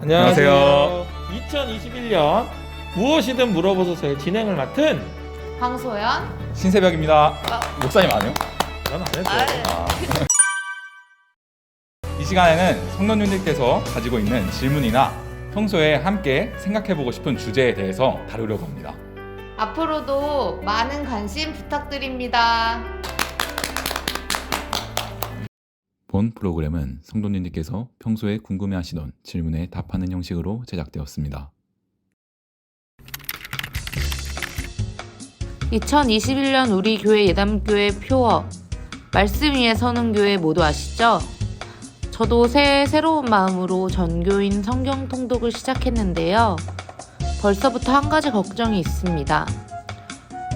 안녕하세요. 2021년 무엇이든 물어보소서의 진행을 맡은 황소연. 신새벽입니다. 목사님 아니요? 전안 했어요. 아. 이 시간에는 성도님들께서 가지고 있는 질문이나 평소에 함께 생각해보고 싶은 주제에 대해서 다루려고 합니다. 앞으로도 많은 관심 부탁드립니다. 본 프로그램은 성도님들께서 평소에 궁금해하시던 질문에 답하는 형식으로 제작되었습니다. 2021년 우리 교회 예담교회 표어 말씀 위에 서는 교회 모두 아시죠? 저도 새해 새로운 마음으로 전교인 성경 통독을 시작했는데요. 벌써부터 한 가지 걱정이 있습니다.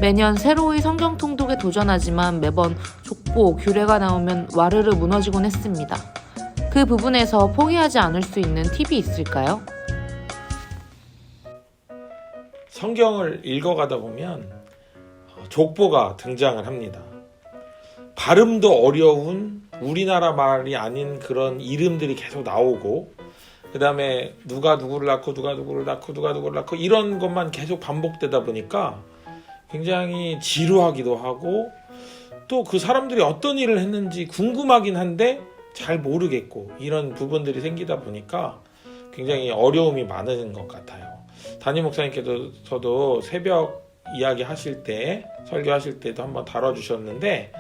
매년 새로이 성경 통독에 도전하지만 매번 족보, 규례가 나오면 와르르 무너지곤 했습니다. 그 부분에서 포기하지 않을 수 있는 팁이 있을까요? 성경을 읽어가다 보면 어, 족보가 등장을 합니다. 발음도 어려운 우리나라 말이 아닌 그런 이름들이 계속 나오고 그 다음에 누가 누구를 낳고 누가 누구를 낳고 누가 누구를 낳고 이런 것만 계속 반복되다 보니까 굉장히 지루하기도 하고 또 그 사람들이 어떤 일을 했는지 궁금하긴 한데 잘 모르겠고 이런 부분들이 생기다 보니까 굉장히 어려움이 많은 것 같아요. 담임 목사님께서도 새벽 이야기 하실 때 설교하실 때도 한번 다뤄주셨는데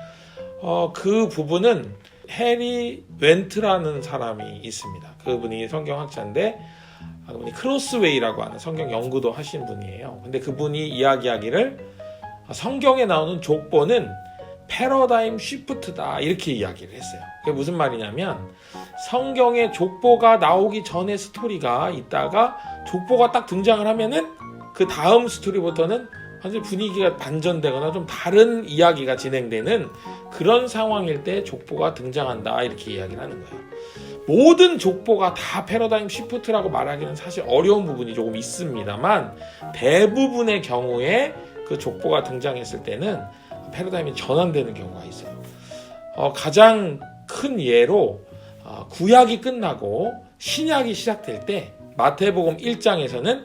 어, 그 부분은 해리 웬트라는 사람이 있습니다. 그분이 성경학자인데 아, 그분이 크로스웨이라고 하는 성경 연구도 하신 분이에요. 근데 그분이 이야기하기를 성경에 나오는 족보는 패러다임 쉬프트다 이렇게 이야기를 했어요. 그게 무슨 말이냐면 성경에 족보가 나오기 전에 스토리가 있다가 족보가 딱 등장을 하면은 그 다음 스토리부터는 완전 분위기가 반전되거나 좀 다른 이야기가 진행되는 그런 상황일 때 족보가 등장한다 이렇게 이야기를 하는 거예요. 모든 족보가 다 패러다임 시프트라고 말하기는 사실 어려운 부분이 조금 있습니다만 대부분의 경우에 그 족보가 등장했을 때는 패러다임이 전환되는 경우가 있어요. 어, 가장 큰 예로 어, 구약이 끝나고 신약이 시작될 때 마태복음 1장에서는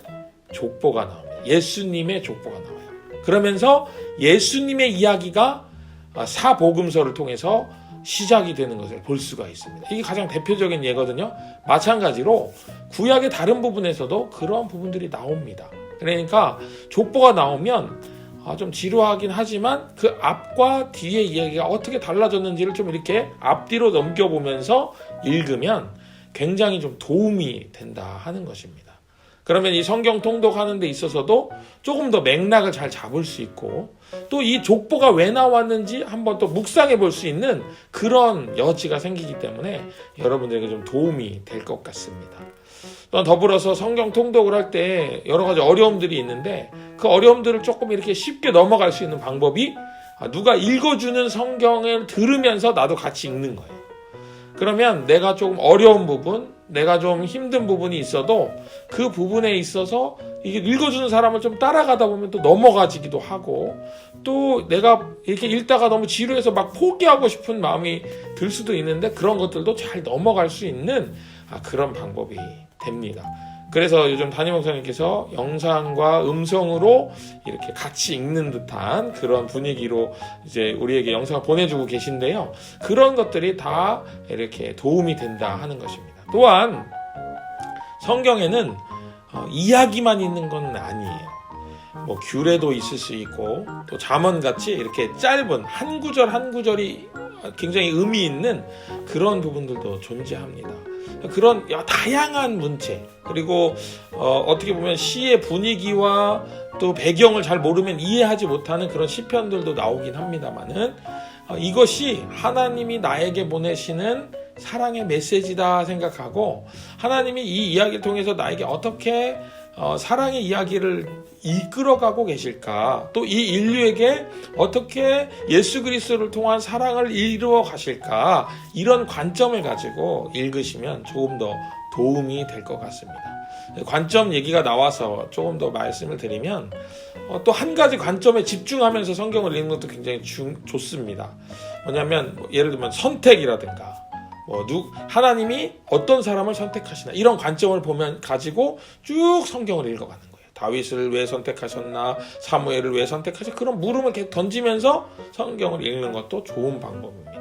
족보가 나옵니다. 예수님의 족보가 나와요. 그러면서 예수님의 이야기가 어, 사복음서를 통해서 시작이 되는 것을 볼 수가 있습니다. 이게 가장 대표적인 예거든요. 마찬가지로 구약의 다른 부분에서도 그런 부분들이 나옵니다. 그러니까 족보가 나오면 아, 좀 지루하긴 하지만 그 앞과 뒤의 이야기가 어떻게 달라졌는지를 좀 이렇게 앞뒤로 넘겨보면서 읽으면 굉장히 좀 도움이 된다 하는 것입니다. 그러면 이 성경 통독하는 데 있어서도 조금 더 맥락을 잘 잡을 수 있고 또 이 족보가 왜 나왔는지 한번 또 묵상해 볼 수 있는 그런 여지가 생기기 때문에 여러분들에게 좀 도움이 될 것 같습니다. 또한 더불어서 성경 통독을 할 때 여러 가지 어려움들이 있는데 그 어려움들을 조금 이렇게 쉽게 넘어갈 수 있는 방법이 아, 누가 읽어주는 성경을 들으면서 나도 같이 읽는 거예요. 그러면 내가 조금 어려운 부분, 내가 좀 힘든 부분이 있어도 그 부분에 있어서 이게 읽어주는 사람을 좀 따라가다 보면 또 넘어가지기도 하고 또 내가 이렇게 읽다가 너무 지루해서 막 포기하고 싶은 마음이 들 수도 있는데 그런 것들도 잘 넘어갈 수 있는 아, 그런 방법이 됩니다. 그래서 요즘 담임 목사님께서 영상과 음성으로 이렇게 같이 읽는 듯한 그런 분위기로 이제 우리에게 영상을 보내주고 계신데요. 그런 것들이 다 이렇게 도움이 된다 하는 것입니다. 또한 성경에는 어, 이야기만 있는 건 아니에요. 뭐 규례도 있을 수 있고 또 잠언 같이 이렇게 짧은 한 구절 한 구절이 굉장히 의미 있는 그런 부분들도 존재합니다. 그런 다양한 문체 그리고 어, 떻게 보면 시의 분위기와 또 배경을 잘 모르면 이해하지 못하는 그런 시편들도 나오긴 합니다만은 어, 이것이 하나님이 나에게 보내시는 사랑의 메시지다 생각하고 하나님이 이 이야기를 통해서 나에게 어떻게 어, 사랑의 이야기를 이끌어가고 계실까? 또 이 인류에게 어떻게 예수 그리스도를 통한 사랑을 이루어 가실까? 이런 관점을 가지고 읽으시면 조금 더 도움이 될 것 같습니다. 관점 얘기가 나와서 조금 더 말씀을 드리면 어, 또한 가지 관점에 집중하면서 성경을 읽는 것도 굉장히 중, 좋습니다. 뭐냐면 뭐 예를 들면 선택이라든가 뭐 누, 하나님이 어떤 사람을 선택하시나 이런 관점을 보면 가지고 쭉 성경을 읽어가는 거예요. 다윗을 왜 선택하셨나, 사무엘을 왜 선택하셨나 그런 물음을 계속 던지면서 성경을 읽는 것도 좋은 방법입니다.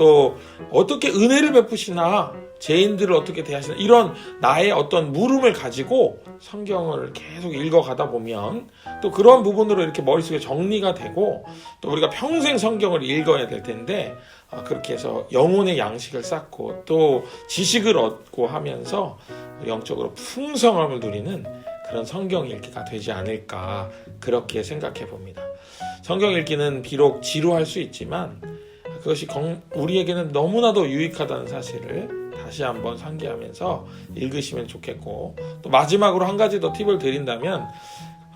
또 어떻게 은혜를 베푸시나 죄인들을 어떻게 대하시나 이런 나의 어떤 물음을 가지고 성경을 계속 읽어가다 보면 또 그런 부분으로 이렇게 머릿속에 정리가 되고 또 우리가 평생 성경을 읽어야 될 텐데 아, 그렇게 해서 영혼의 양식을 쌓고 또 지식을 얻고 하면서 영적으로 풍성함을 누리는 그런 성경 읽기가 되지 않을까 그렇게 생각해 봅니다. 성경 읽기는 비록 지루할 수 있지만 그것이 건- 우리에게는 너무나도 유익하다는 사실을 다시 한번 상기하면서 읽으시면 좋겠고 또 마지막으로 한 가지 더 팁을 드린다면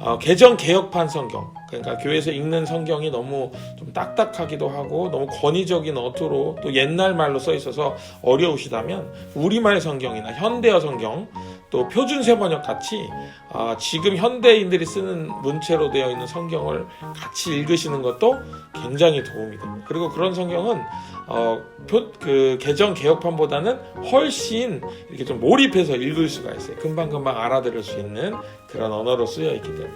어, 개정 개혁판 성경 그러니까 교회에서 읽는 성경이 너무 좀 딱딱하기도 하고 너무 권위적인 어투로 또 옛날 말로 써 있어서 어려우시다면 우리말 성경이나 현대어 성경 또 표준 세 번역 같이 아, 지금 현대인들이 쓰는 문체로 되어 있는 성경을 같이 읽으시는 것도 굉장히 도움이 됩니다. 그리고 그런 성경은 어, 표, 그 개정 개혁판보다는 훨씬 이렇게 좀 몰입해서 읽을 수가 있어요. 금방금방 알아들을 수 있는 그런 언어로 쓰여 있기 때문에.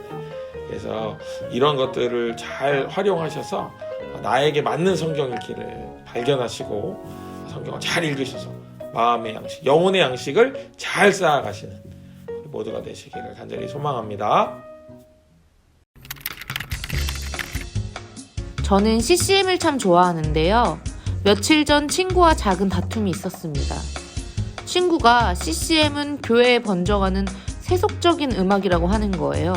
그래서 이런 것들을 잘 활용하셔서 나에게 맞는 성경 읽기를 발견하시고 성경을 잘 읽으셔서 마음의 양식, 영혼의 양식을 잘 쌓아가시는 모두가 되시기를 간절히 소망합니다. 저는 CCM을 참 좋아하는데요. 며칠 전 친구와 작은 다툼이 있었습니다. 친구가 CCM은 교회에 번져가는 세속적인 음악이라고 하는 거예요.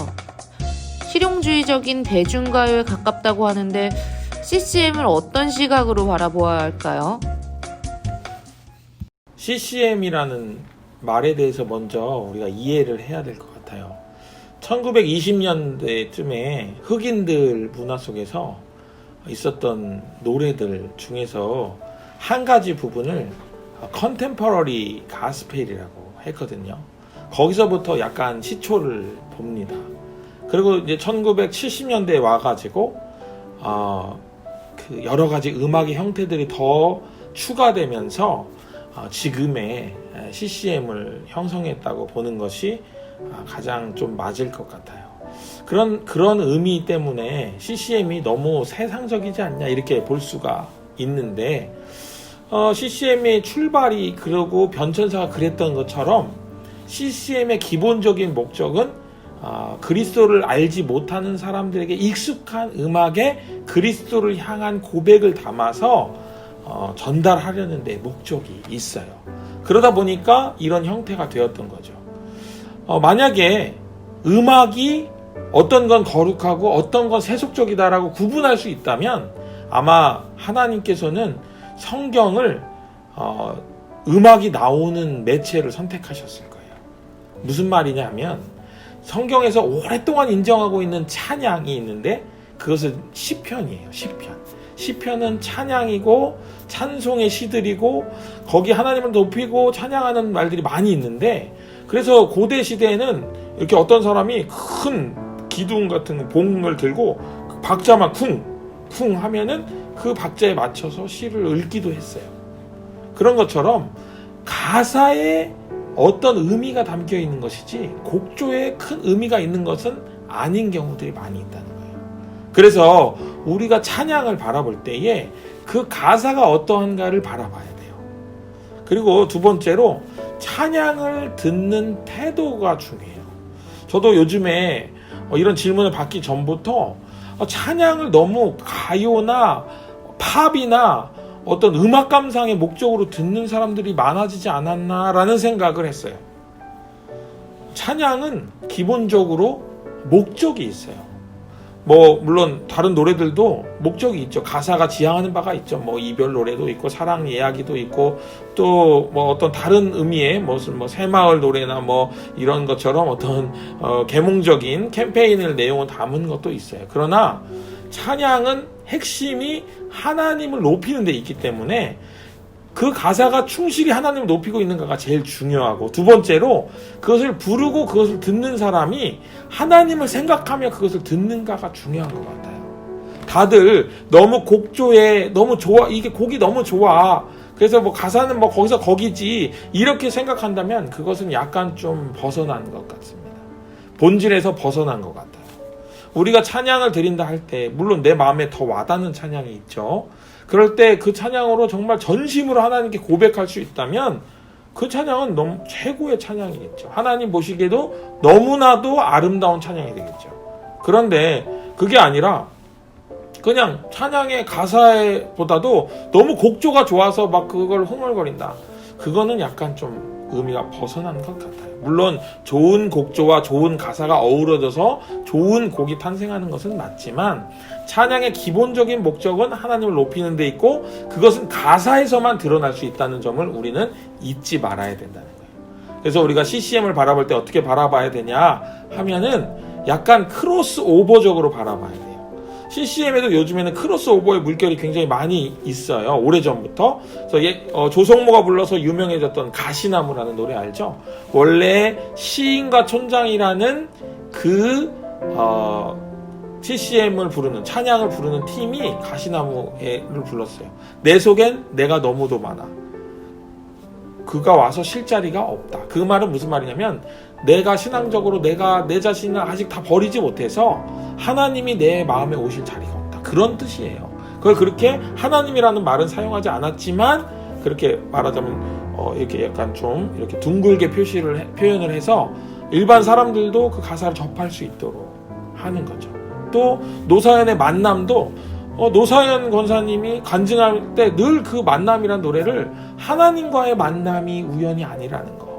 실용주의적인 대중가요에 가깝다고 하는데 CCM을 어떤 시각으로 바라보아야 할까요? CCM이라는 말에 대해서 먼저 우리가 이해를 해야 될 것 같아요. 1920년대쯤에 흑인들 문화 속에서 있었던 노래들 중에서 한 가지 부분을 컨템퍼러리 가스펠이라고 했거든요. 거기서부터 약간 시초를 봅니다. 그리고 이제 1970년대에 와가지고 어, 그 여러 가지 음악의 형태들이 더 추가되면서 어, 지금의 CCM을 형성했다고 보는 것이 아, 가장 좀 맞을 것 같아요. 그런 그런 의미 때문에 CCM이 너무 세상적이지 않냐 이렇게 볼 수가 있는데 어, CCM의 출발이 그러고 변천사가 그랬던 것처럼 CCM의 기본적인 목적은 아, 그리스도를 알지 못하는 사람들에게 익숙한 음악에 그리스도를 향한 고백을 담아서 어, 전달하려는 데 목적이 있어요. 그러다 보니까 이런 형태가 되었던 거죠. 어, 만약에 음악이 어떤 건 거룩하고 어떤 건 세속적이다라고 구분할 수 있다면 아마 하나님께서는 성경을 어, 음악이 나오는 매체를 선택하셨을 거예요. 무슨 말이냐면 성경에서 오랫동안 인정하고 있는 찬양이 있는데 그것은 시편이에요. 시편. 시편은 찬양이고 찬송의 시들이고 거기 하나님을 높이고 찬양하는 말들이 많이 있는데 그래서 고대 시대에는 이렇게 어떤 사람이 큰 기둥 같은 봉을 들고 박자만 쿵, 쿵 하면은 그 박자에 맞춰서 시를 읽기도 했어요. 그런 것처럼 가사에 어떤 의미가 담겨 있는 것이지 곡조에 큰 의미가 있는 것은 아닌 경우들이 많이 있다는 거예요. 그래서 우리가 찬양을 바라볼 때에 그 가사가 어떠한가를 바라봐야 돼요. 그리고 두 번째로 찬양을 듣는 태도가 중요해요. 저도 요즘에 어, 이런 질문을 받기 전부터 어, 찬양을 너무 가요나 팝이나 어떤 음악 감상의 목적으로 듣는 사람들이 많아지지 않았나라는 생각을 했어요. 찬양은 기본적으로 목적이 있어요. 뭐 물론 다른 노래들도 목적이 있죠. 가사가 지향하는 바가 있죠. 뭐 이별 노래도 있고 사랑 이야기도 있고 또 뭐 어떤 다른 의미의 무슨 뭐 새마을 노래나 뭐 이런 것처럼 어떤 어, 계몽적인 캠페인을 내용을 담은 것도 있어요. 그러나 찬양은 핵심이 하나님을 높이는 데 있기 때문에 그 가사가 충실히 하나님을 높이고 있는가가 제일 중요하고 두 번째로 그것을 부르고 그것을 듣는 사람이 하나님을 생각하며 그것을 듣는가가 중요한 것 같아요. 다들 너무 곡조에 너무 좋아 이게 곡이 너무 좋아 그래서 뭐 가사는 뭐 거기서 거기지 이렇게 생각한다면 그것은 약간 좀 벗어난 것 같습니다. 본질에서 벗어난 것 같아요. 우리가 찬양을 드린다 할 때 물론 내 마음에 더 와닿는 찬양이 있죠. 그럴 때 그 찬양으로 정말 전심으로 하나님께 고백할 수 있다면 그 찬양은 너무 최고의 찬양이겠죠. 하나님 보시기에도 너무나도 아름다운 찬양이 되겠죠. 그런데 그게 아니라 그냥 찬양의 가사보다도 너무 곡조가 좋아서 막 그걸 흥얼거린다. 그거는 약간 좀 의미가 벗어난 것 같아요. 물론 좋은 곡조와 좋은 가사가 어우러져서 좋은 곡이 탄생하는 것은 맞지만 찬양의 기본적인 목적은 하나님을 높이는 데 있고 그것은 가사에서만 드러날 수 있다는 점을 우리는 잊지 말아야 된다는 거예요. 그래서 우리가 CCM을 바라볼 때 어떻게 바라봐야 되냐 하면은 약간 크로스 오버적으로 바라봐야 돼요. CCM에도 요즘에는 크로스오버의 물결이 굉장히 많이 있어요. 오래전부터. 그래서 예, 어, 조성모가 불러서 유명해졌던 가시나무라는 노래 알죠? 원래 시인과 촌장이라는 그 어, CCM을 부르는 찬양을 부르는 팀이 가시나무를 불렀어요. 내 속엔 내가 너무도 많아. 그가 와서 쉴 자리가 없다. 그 말은 무슨 말이냐면 내가 신앙적으로 내가 내 자신을 아직 다 버리지 못해서 하나님이 내 마음에 오실 자리가 없다. 그런 뜻이에요. 그걸 그렇게 하나님이라는 말은 사용하지 않았지만 그렇게 말하자면 어, 이렇게 약간 좀 이렇게 둥글게 표시를 해- 표현을 해서 일반 사람들도 그 가사를 접할 수 있도록 하는 거죠. 또 노사연의 만남도 어, 노사연 권사님이 간증할 때 늘 그 만남이란 노래를 하나님과의 만남이 우연이 아니라는 거.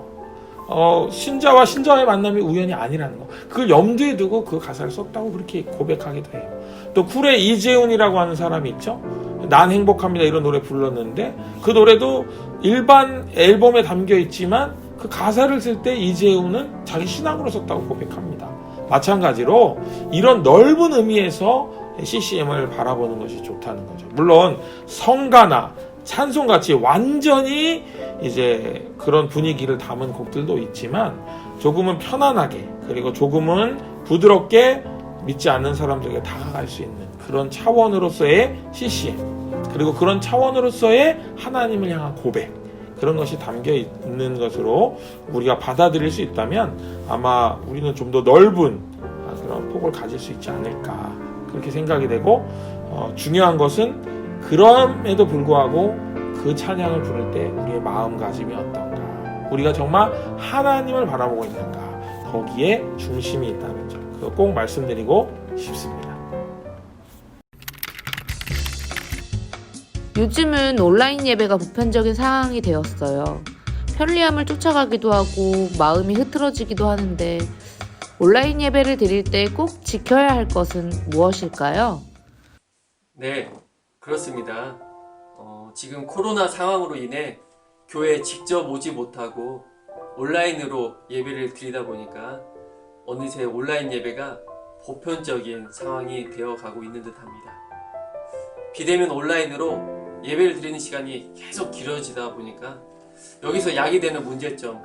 어, 신자와 신자의 만남이 우연이 아니라는 거. 그걸 염두에 두고 그 가사를 썼다고 그렇게 고백하기도 해요. 또 쿨의 이재훈이라고 하는 사람이 있죠. 난 행복합니다 이런 노래 불렀는데 그 노래도 일반 앨범에 담겨 있지만 그 가사를 쓸 때 이재훈은 자기 신앙으로 썼다고 고백합니다. 마찬가지로 이런 넓은 의미에서 CCM을 바라보는 것이 좋다는 거죠. 물론 성가나 찬송 같이 완전히 이제 그런 분위기를 담은 곡들도 있지만 조금은 편안하게 그리고 조금은 부드럽게 믿지 않는 사람들에게 다가갈 수 있는 그런 차원으로서의 CCM 그리고 그런 차원으로서의 하나님을 향한 고백 그런 것이 담겨 있는 것으로 우리가 받아들일 수 있다면 아마 우리는 좀 더 넓은 아, 그런 폭을 가질 수 있지 않을까 그렇게 생각이 되고 어, 중요한 것은 그럼에도 불구하고 그 찬양을 부를 때 우리의 마음가짐이 어떤가 우리가 정말 하나님을 바라보고 있는가 거기에 중심이 있다는 점 그거 꼭 말씀드리고 싶습니다. 요즘은 온라인 예배가 보편적인 상황이 되었어요. 편리함을 쫓아가기도 하고 마음이 흐트러지기도 하는데 온라인 예배를 드릴 때 꼭 지켜야 할 것은 무엇일까요? 네, 그렇습니다. 어, 지금 코로나 상황으로 인해 교회에 직접 오지 못하고 온라인으로 예배를 드리다 보니까 어느새 온라인 예배가 보편적인 상황이 되어 가고 있는 듯 합니다. 비대면 온라인으로 예배를 드리는 시간이 계속 길어지다 보니까 여기서 야기되는 문제점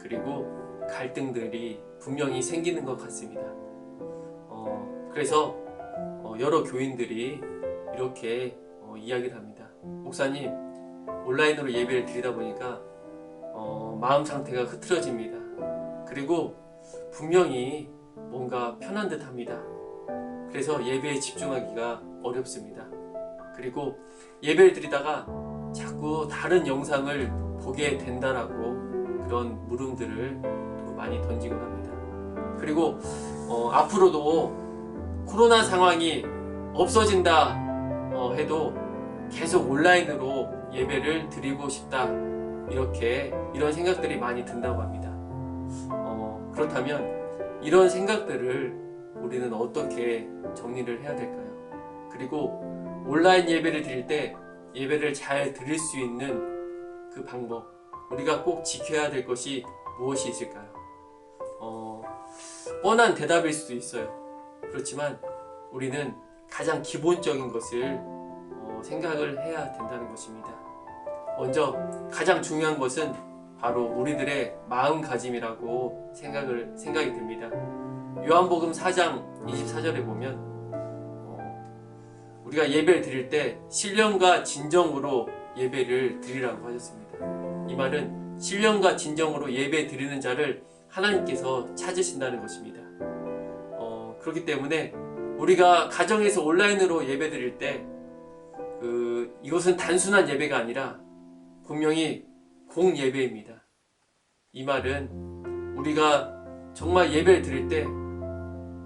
그리고 갈등들이 분명히 생기는 것 같습니다. 어, 그래서 어, 여러 교인들이 이렇게 어, 이야기를 합니다. 목사님, 온라인으로 예배를 드리다 보니까 어, 마음 상태가 흐트러집니다. 그리고 분명히 뭔가 편한 듯 합니다. 그래서 예배에 집중하기가 어렵습니다. 그리고 예배를 드리다가 자꾸 다른 영상을 보게 된다라고 그런 물음들을 또 많이 던지곤 합니다. 그리고 어, 앞으로도 코로나 상황이 없어진다 어, 해도 계속 온라인으로 예배를 드리고 싶다 이렇게 이런 생각들이 많이 든다고 합니다. 어, 그렇다면 이런 생각들을 우리는 어떻게 정리를 해야 될까요? 그리고 온라인 예배를 드릴 때 예배를 잘 드릴 수 있는 그 방법 우리가 꼭 지켜야 될 것이 무엇이 있을까요? 어, 뻔한 대답일 수도 있어요. 그렇지만 우리는 가장 기본적인 것을 어, 생각을 해야 된다는 것입니다. 먼저 가장 중요한 것은 바로 우리들의 마음가짐이라고 생각을 생각이 듭니다. 요한복음 4장 24절에 보면 어, 우리가 예배를 드릴 때 신령과 진정으로 예배를 드리라고 하셨습니다. 이 말은 신령과 진정으로 예배 드리는 자를 하나님께서 찾으신다는 것입니다. 어, 그렇기 때문에 우리가 가정에서 온라인으로 예배 드릴 때 그, 이것은 단순한 예배가 아니라 분명히 공 예배입니다. 이 말은 우리가 정말 예배를 드릴 때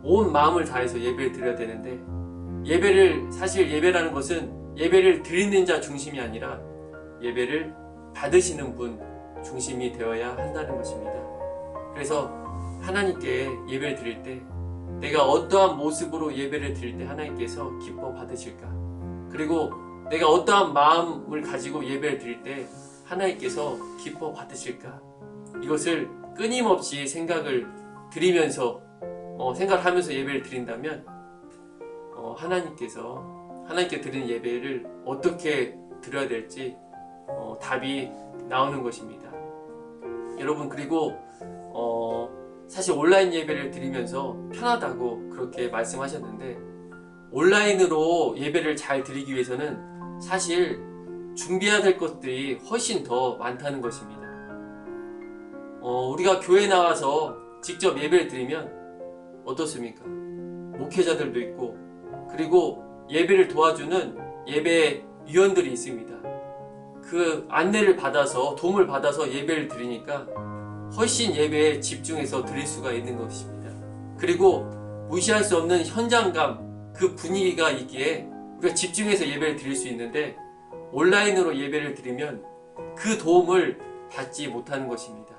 온 마음을 다해서 예배를 드려야 되는데 예배를 사실 예배라는 것은 예배를 드리는 자 중심이 아니라 예배를 받으시는 분 중심이 되어야 한다는 것입니다. 그래서 하나님께 예배를 드릴 때 내가 어떠한 모습으로 예배를 드릴 때 하나님께서 기뻐 받으실까? 그리고 내가 어떠한 마음을 가지고 예배를 드릴 때 하나님께서 기뻐 받으실까? 이것을 끊임없이 생각을 드리면서 어, 생각을 하면서 예배를 드린다면 어, 하나님께서 하나님께 드리는 예배를 어떻게 드려야 될지 어, 답이 나오는 것입니다. 여러분 그리고 어, 사실 온라인 예배를 드리면서 편하다고 그렇게 말씀하셨는데 온라인으로 예배를 잘 드리기 위해서는 사실 준비해야 될 것들이 훨씬 더 많다는 것입니다. 어, 우리가 교회 나와서 직접 예배를 드리면 어떻습니까? 목회자들도 있고 그리고 예배를 도와주는 예배 위원들이 있습니다. 그 안내를 받아서 도움을 받아서 예배를 드리니까 훨씬 예배에 집중해서 드릴 수가 있는 것입니다. 그리고 무시할 수 없는 현장감, 그 분위기가 있기에 우리가 집중해서 예배를 드릴 수 있는데 온라인으로 예배를 드리면 그 도움을 받지 못하는 것입니다.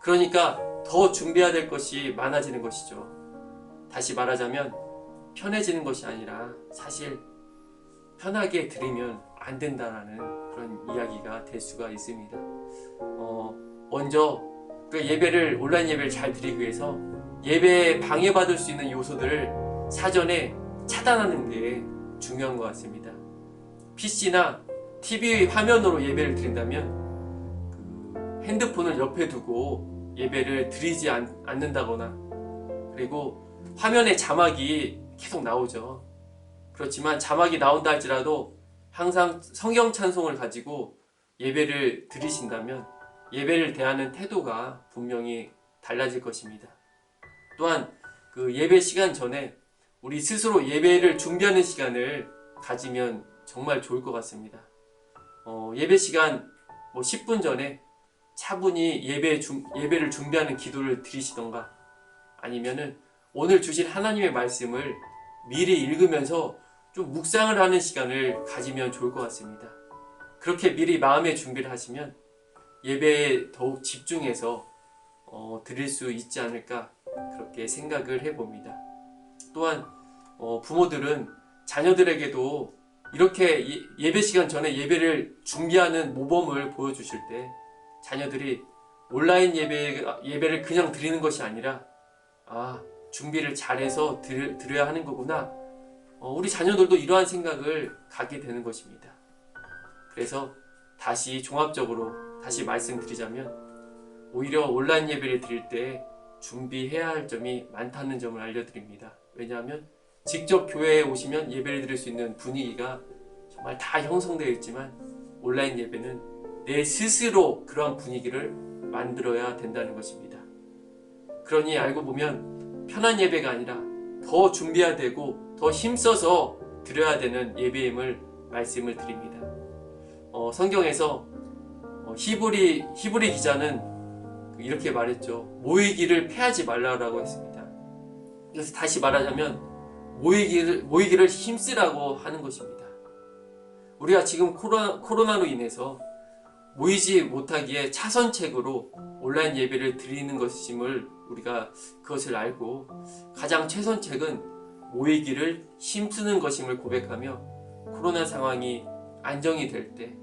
그러니까 더 준비해야 될 것이 많아지는 것이죠. 다시 말하자면 편해지는 것이 아니라 사실 편하게 드리면 안 된다라는 그런 이야기가 될 수가 있습니다. 어, 먼저 그 예배를 온라인 예배를 잘 드리기 위해서 예배에 방해받을 수 있는 요소들을 사전에 차단하는 게 중요한 것 같습니다. PC나 TV 화면으로 예배를 드린다면 그 핸드폰을 옆에 두고 예배를 드리지 않, 않는다거나 그리고 화면에 자막이 계속 나오죠. 그렇지만 자막이 나온다 할지라도 항상 성경 찬송을 가지고 예배를 드리신다면 예배를 대하는 태도가 분명히 달라질 것입니다. 또한 그 예배 시간 전에 우리 스스로 예배를 준비하는 시간을 가지면 정말 좋을 것 같습니다. 어, 예배 시간 뭐 10분 전에 차분히 예배 준- 예배를 준비하는 기도를 드리시던가 아니면은 오늘 주신 하나님의 말씀을 미리 읽으면서 좀 묵상을 하는 시간을 가지면 좋을 것 같습니다. 그렇게 미리 마음의 준비를 하시면 예배에 더욱 집중해서 어, 드릴 수 있지 않을까 그렇게 생각을 해봅니다. 또한 어, 부모들은 자녀들에게도 이렇게 예- 예배 시간 전에 예배를 준비하는 모범을 보여주실 때 자녀들이 온라인 예배, 예배를 그냥 드리는 것이 아니라 아 준비를 잘해서 들, 드려야 하는 거구나 어, 우리 자녀들도 이러한 생각을 갖게 되는 것입니다. 그래서 다시 종합적으로 다시 말씀드리자면 오히려 온라인 예배를 드릴 때 준비해야 할 점이 많다는 점을 알려드립니다. 왜냐하면 직접 교회에 오시면 예배를 드릴 수 있는 분위기가 정말 다 형성되어 있지만 온라인 예배는 내 스스로 그러한 분위기를 만들어야 된다는 것입니다. 그러니 알고 보면 편한 예배가 아니라 더 준비해야 되고 더 힘써서 드려야 되는 예배임을 말씀을 드립니다. 어, 성경에서 어, 히브리 히브리 기자는 이렇게 말했죠. 모이기를 패하지 말라라고 했습니다. 그래서 다시 말하자면 모이기를 모이기를 힘쓰라고 하는 것입니다. 우리가 지금 코로나, 코로나로 인해서 모이지 못하기에 차선책으로 온라인 예배를 드리는 것임을 우리가 그것을 알고 가장 최선책은 모이기를 힘쓰는 것임을 고백하며 코로나 상황이 안정이 될 때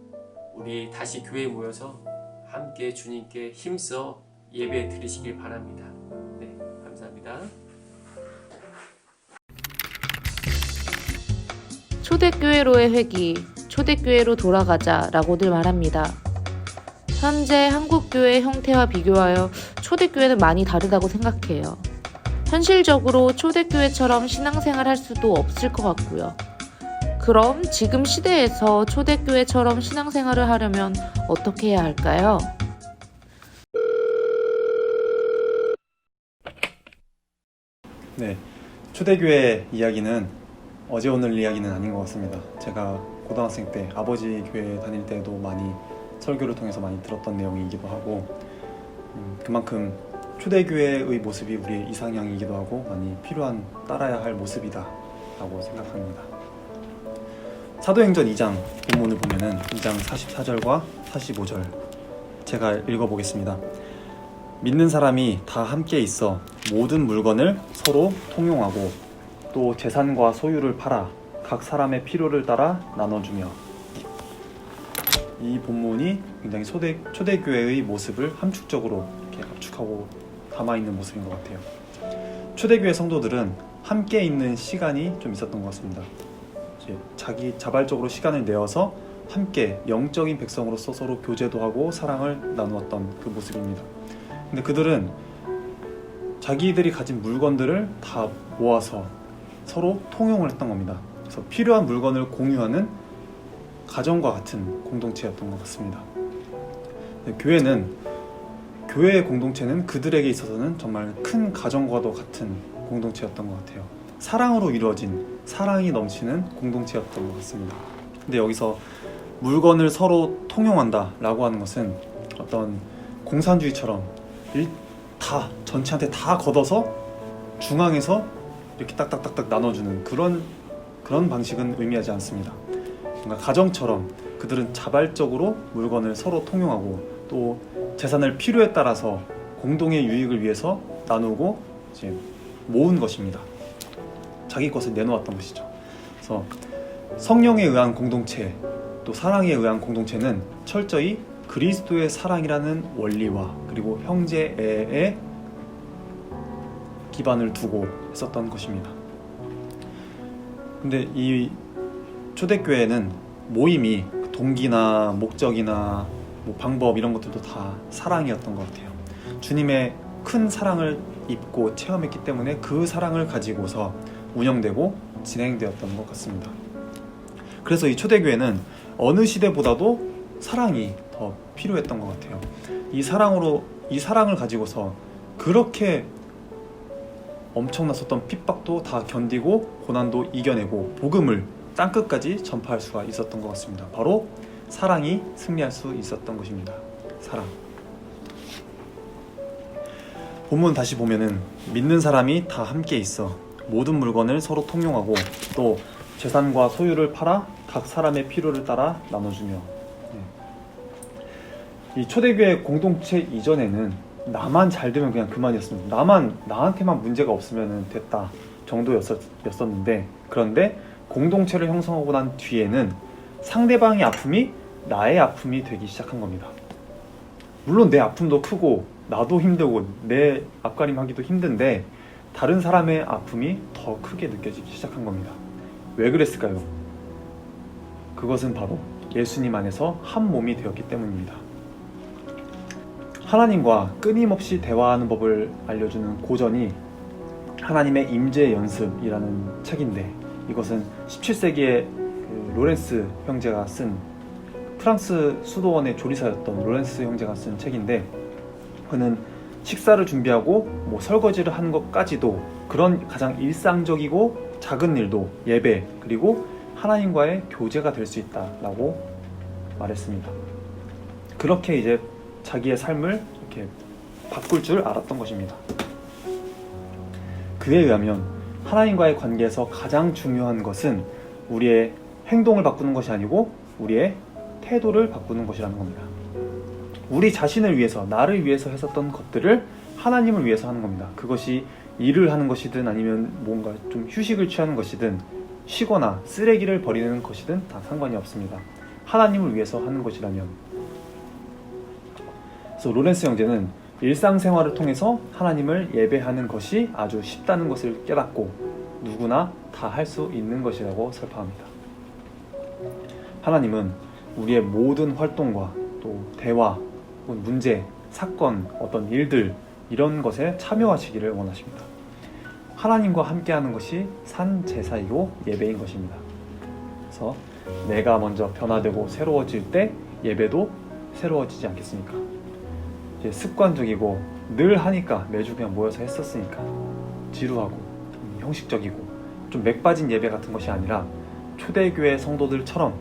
우리 다시 교회에 모여서 함께 주님께 힘써 예배 드리시길 바랍니다. 네, 감사합니다. 초대교회로의 회기 초대교회로 돌아가자라고들 말합니다. 현재 한국교회 형태와 비교하여 초대교회는 많이 다르다고 생각해요. 현실적으로 초대교회처럼 신앙생활 할 수도 없을 것 같고요. 그럼 지금 시대에서 초대교회처럼 신앙생활을 하려면 어떻게 해야 할까요? 네, 초대교회 이야기는 어제 오늘 이야기는 아닌 것 같습니다. 제가 고등학생 때 아버지 교회 다닐 때도 많이 설교를 통해서 많이 들었던 내용이기도 하고 음, 그만큼 초대교회의 모습이 우리의 이상향이기도 하고 많이 필요한 따라야 할 모습이다 라고 생각합니다. 사도행전 2장 본문을 보면은 2장 44절과 45절 제가 읽어보겠습니다. 믿는 사람이 다 함께 있어 모든 물건을 서로 통용하고 또 재산과 소유를 팔아 각 사람의 필요를 따라 나눠주며 이 본문이 굉장히 초대, 초대교회의 모습을 함축적으로 이렇게 압축하고 담아있는 모습인 것 같아요. 초대교회 성도들은 함께 있는 시간이 좀 있었던 것 같습니다. 자기 자발적으로 시간을 내어서 함께 영적인 백성으로서 서로 교제도 하고 사랑을 나누었던 그 모습입니다. 근데 그들은 자기들이 가진 물건들을 다 모아서 서로 통용을 했던 겁니다. 그래서 필요한 물건을 공유하는 가정과 같은 공동체였던 것 같습니다. 교회는 교회의 공동체는 그들에게 있어서는 정말 큰 가정과도 같은 공동체였던 것 같아요. 사랑으로 이루어진 사랑이 넘치는 공동체였던 것 같습니다. 근데 여기서 물건을 서로 통용한다라고 하는 것은 어떤 공산주의처럼 일, 다 전체한테 다 걷어서 중앙에서 이렇게 딱딱딱딱 나눠주는 그런 그런 방식은 의미하지 않습니다. 뭔가 가정처럼 그들은 자발적으로 물건을 서로 통용하고 또 재산을 필요에 따라서 공동의 유익을 위해서 나누고 이제 모은 것입니다. 자기 것을 내놓았던 것이죠. 그래서 성령에 의한 공동체 또 사랑에 의한 공동체는 철저히 그리스도의 사랑이라는 원리와 그리고 형제애의 기반을 두고 했었던 것입니다. 근데 이 초대교회는 모임이 동기나 목적이나 뭐 방법 이런 것들도 다 사랑이었던 것 같아요. 주님의 큰 사랑을 입고 체험했기 때문에 그 사랑을 가지고서 운영되고 진행되었던 것 같습니다. 그래서 이 초대교회는 어느 시대보다도 사랑이 더 필요했던 것 같아요. 이 사랑으로 이 사랑을 가지고서 그렇게 엄청났었던 핍박도 다 견디고 고난도 이겨내고 복음을 땅 끝까지 전파할 수가 있었던 것 같습니다. 바로 사랑이 승리할 수 있었던 것입니다. 사랑. 본문 다시 보면은 믿는 사람이 다 함께 있어 모든 물건을 서로 통용하고 또 재산과 소유를 팔아 각 사람의 필요를 따라 나눠주며 네. 이 초대교회 공동체 이전에는 나만 잘 되면 그냥 그만이었습니다. 나만 나한테만 문제가 없으면 됐다 정도였었는데 그런데 공동체를 형성하고 난 뒤에는 상대방의 아픔이 나의 아픔이 되기 시작한 겁니다. 물론 내 아픔도 크고 나도 힘들고 내 앞가림하기도 힘든데 다른 사람의 아픔이 더 크게 느껴지기 시작한 겁니다. 왜 그랬을까요? 그것은 바로 예수님 안에서 한 몸이 되었기 때문입니다. 하나님과 끊임없이 대화하는 법을 알려주는 고전이 하나님의 임재 연습이라는 책인데 이것은 17세기에 그 로렌스 형제가 쓴 프랑스 수도원의 조리사였던 로렌스 형제가 쓴 책인데 그는 식사를 준비하고 뭐 설거지를 하는 것까지도 그런 가장 일상적이고 작은 일도 예배 그리고 하나님과의 교제가 될 수 있다라고 말했습니다. 그렇게 이제 자기의 삶을 이렇게 바꿀 줄 알았던 것입니다. 그에 의하면 하나님과의 관계에서 가장 중요한 것은 우리의 행동을 바꾸는 것이 아니고 우리의 태도를 바꾸는 것이라는 겁니다. 우리 자신을 위해서, 나를 위해서 했었던 것들을 하나님을 위해서 하는 겁니다. 그것이 일을 하는 것이든 아니면 뭔가 좀 휴식을 취하는 것이든 쉬거나 쓰레기를 버리는 것이든 다 상관이 없습니다. 하나님을 위해서 하는 것이라면. 그래서 로렌스 형제는 일상생활을 통해서 하나님을 예배하는 것이 아주 쉽다는 것을 깨닫고 누구나 다 할 수 있는 것이라고 설파합니다. 하나님은 우리의 모든 활동과 또 대화, 문제, 사건, 어떤 일들 이런 것에 참여하시기를 원하십니다. 하나님과 함께하는 것이 산 제사이고 예배인 것입니다. 그래서 내가 먼저 변화되고 새로워질 때 예배도 새로워지지 않겠습니까? 이제 습관적이고 늘 하니까 매주 그냥 모여서 했었으니까 지루하고 음, 형식적이고 좀 맥빠진 예배 같은 것이 아니라 초대교회 성도들처럼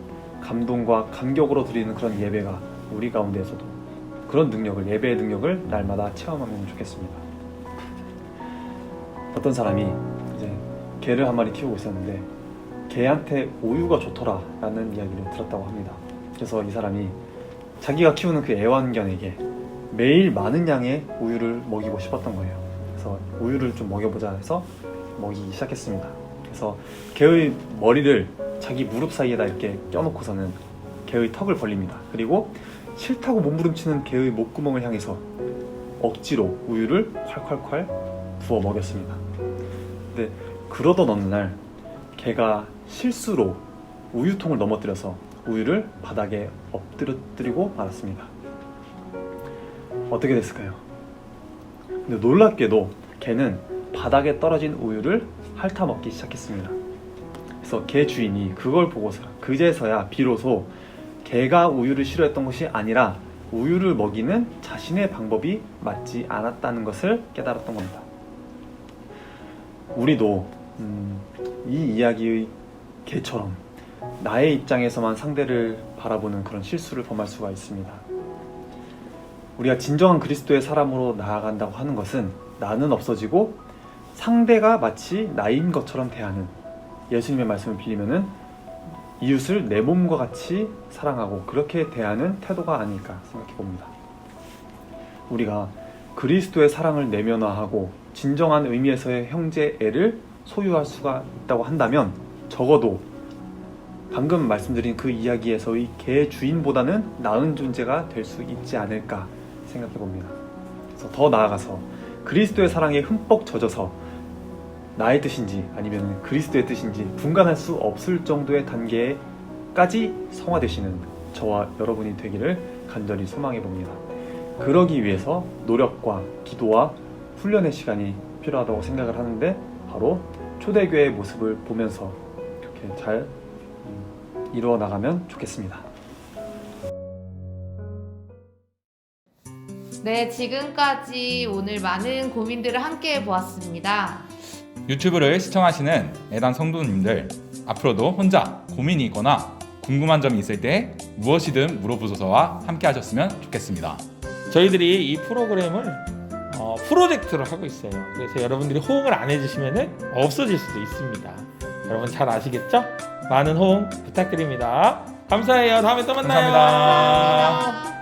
감동과 감격으로 드리는 그런 예배가 우리 가운데에서도 그런 능력을 예배의 능력을 날마다 체험하면 좋겠습니다. 어떤 사람이 이제 개를 한 마리 키우고 있었는데 개한테 우유가 좋더라라는 이야기를 들었다고 합니다. 그래서 이 사람이 자기가 키우는 그 애완견에게 매일 많은 양의 우유를 먹이고 싶었던 거예요. 그래서 우유를 좀 먹여보자 해서 먹이기 시작했습니다. 그래서 개의 머리를 자기 무릎 사이에다 이렇게 껴놓고서는 개의 턱을 벌립니다. 그리고 싫다고 몸부림치는 개의 목구멍을 향해서 억지로 우유를 콸콸콸 부어 먹였습니다. 근데 그러던 어느 날 개가 실수로 우유통을 넘어뜨려서 우유를 바닥에 엎드려뜨리고 말았습니다. 어떻게 됐을까요? 근데 놀랍게도 개는 바닥에 떨어진 우유를 핥아 먹기 시작했습니다. 그래서 개 주인이 그걸 보고서 그제서야 비로소 개가 우유를 싫어했던 것이 아니라 우유를 먹이는 자신의 방법이 맞지 않았다는 것을 깨달았던 겁니다. 우리도 음, 이 이야기의 개처럼 나의 입장에서만 상대를 바라보는 그런 실수를 범할 수가 있습니다. 우리가 진정한 그리스도의 사람으로 나아간다고 하는 것은 나는 없어지고 상대가 마치 나인 것처럼 대하는 예수님의 말씀을 빌리면은 이웃을 내 몸과 같이 사랑하고 그렇게 대하는 태도가 아닐까 생각해 봅니다. 우리가 그리스도의 사랑을 내면화하고 진정한 의미에서의 형제애를 소유할 수가 있다고 한다면 적어도 방금 말씀드린 그 이야기에서의 개 주인보다는 나은 존재가 될 수 있지 않을까 생각해 봅니다. 그래서 더 나아가서 그리스도의 사랑에 흠뻑 젖어서 나의 뜻인지 아니면 그리스도의 뜻인지 분간할 수 없을 정도의 단계까지 성화되시는 저와 여러분이 되기를 간절히 소망해 봅니다. 그러기 위해서 노력과 기도와 훈련의 시간이 필요하다고 생각을 하는데 바로 초대교회의 모습을 보면서 이렇게 잘 음, 이루어 나가면 좋겠습니다. 네, 지금까지 오늘 많은 고민들을 함께 해보았습니다. 유튜브를 시청하시는 애단 성도님들 앞으로도 혼자 고민이 있거나 궁금한 점이 있을 때 무엇이든 물어보소서와 함께 하셨으면 좋겠습니다. 저희들이 이 프로그램을 어, 프로젝트로 하고 있어요. 그래서 여러분들이 호응을 안 해주시면 없어질 수도 있습니다. 여러분 잘 아시겠죠? 많은 호응 부탁드립니다. 감사해요. 다음에 또 만나요. 감사합니다.